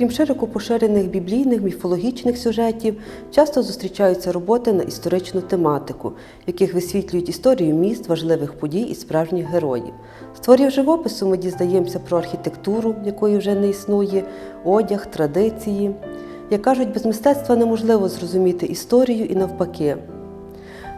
Крім широко поширених біблійних міфологічних сюжетів, часто зустрічаються роботи на історичну тематику, в яких висвітлюють історію міст, важливих подій і справжніх героїв. З живопису ми дізнаємося про архітектуру, якої вже не існує, одяг, традиції. Як кажуть, без мистецтва неможливо зрозуміти історію і навпаки.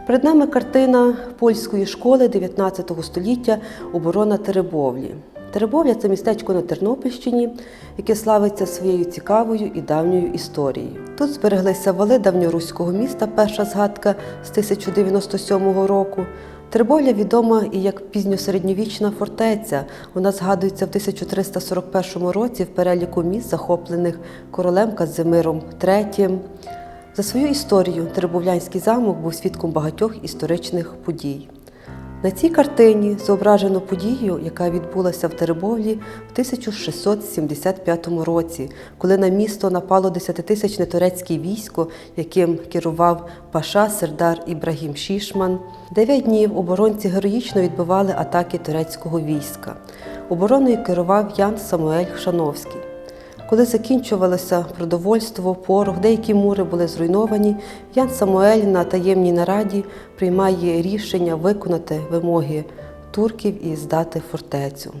Перед нами картина польської школи 19 століття Оборона Теребовлі. Теребовля це містечко на Тернопільщині, яке славиться своєю цікавою і давньою історією. Тут збереглися вали давньоруського міста, перша згадка з 1097 року. Теребовля відома і як пізньосередньовічна фортеця. Вона згадується в 1341 році в переліку міст, захоплених королем Казимиром III. За свою історію Теребовлянський замок був свідком багатьох історичних подій. На цій картині зображено подію, яка відбулася в Теребовлі в 1675 році, коли на місто напало десятитисячне турецьке військо, яким керував паша Сердар Ібрагім Шішман. Дев'ять днів оборонці героїчно відбивали атаки турецького війська. Обороною керував Ян Самуель Хшановський. Коли закінчувалося продовольство, порох, деякі мури були зруйновані, Ян Самуель на таємній нараді приймає рішення виконати вимоги турків і здати фортецю.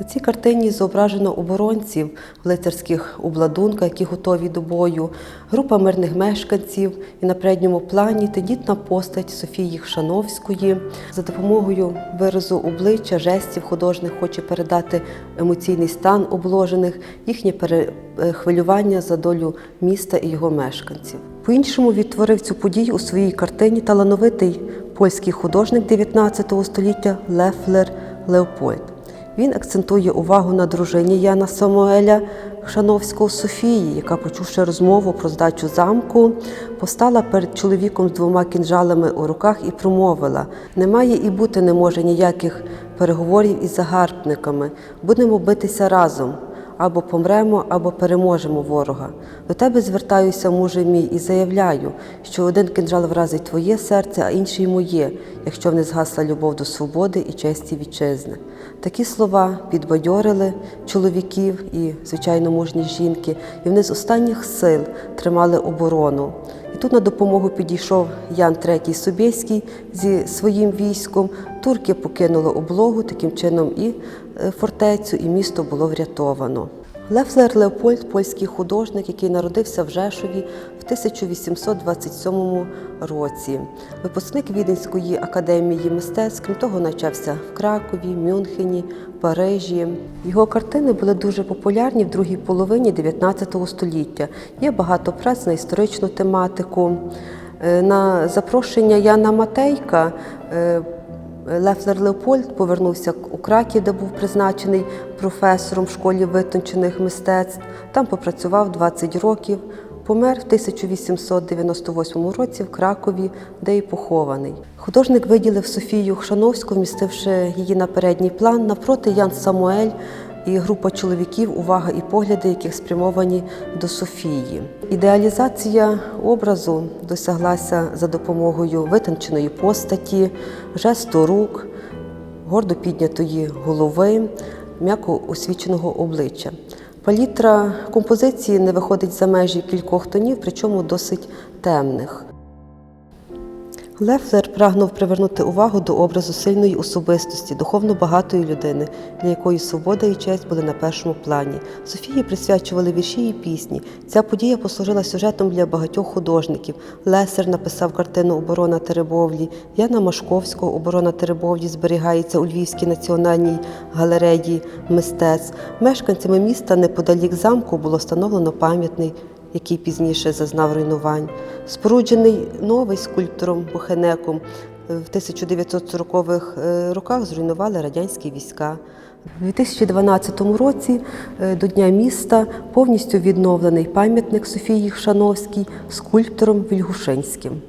На цій картині зображено оборонців в лицарських обладунках, які готові до бою, група мирних мешканців і на передньому плані тендітна постать Софії Хшановської. За допомогою виразу обличчя, жестів художник хоче передати емоційний стан обложених, їхнє перехвилювання за долю міста і його мешканців. По-іншому відтворив цю подію у своїй картині талановитий польський художник 19 століття Лефлер Леопольд. Він акцентує увагу на дружині Яна Самуеля Шановського Софії, яка, почувши розмову про здачу замку, постала перед чоловіком з двома кінжалами у руках і промовила: немає і бути не може ніяких переговорів із загарбниками. Будемо битися разом. Або помремо, або переможемо ворога. До тебе звертаюся, муже мій, і заявляю, що один кинджал вразить твоє серце, а інший моє, якщо в не згасла любов до свободи і честі вітчизни. Такі слова підбадьорили чоловіків і, звичайно, мужні жінки, і вони з останніх сил тримали оборону. Тут на допомогу підійшов Ян III Собєський зі своїм військом. Турки покинули облогу, таким чином і фортецю, і місто було врятовано. Лефлер Леопольд, польський художник, який народився в Жешові в 1827 році. Випускник Віденської академії мистецтв, крім того, навчався в Кракові, Мюнхені, Парижі. Його картини були дуже популярні в другій половині 19 століття. Є багато праць на історичну тематику. Е, На запрошення Яна Матейка е, Лефлер Леопольд повернувся у Краків, де був призначений професором в школі витончених мистецтв. Там попрацював 20 років. Помер в 1898 році в Кракові, де й похований. Художник виділив Софію Хшановську, вмістивши її на передній план навпроти Ян Самуель і група чоловіків, увага і погляди, яких спрямовані до Софії. Ідеалізація образу досяглася за допомогою витонченої постаті, жесту рук, гордо піднятої голови, м'яко освіченого обличчя. Палітра композиції не виходить за межі кількох тонів, причому досить темних. Лефлер прагнув привернути увагу до образу сильної особистості, духовно багатої людини, для якої свобода і честь були на першому плані. Софії присвячували вірші і пісні. Ця подія послужила сюжетом для багатьох художників. Лесер написав картину Оборона Теребовлі. Яна Машковського Оборона Теребовлі зберігається у Львівській національній галереї мистецтв. Мешканцями міста неподалік замку було встановлено пам'ятний який пізніше зазнав руйнувань. Споруджений новий скульптором Бухенеком в 1940-х роках зруйнували радянські війська. У 2012 році е, до Дня міста повністю відновлений пам'ятник Софії Шановській скульптором Вільгушинським.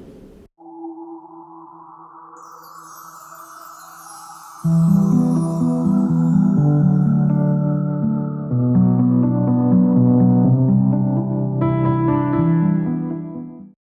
You.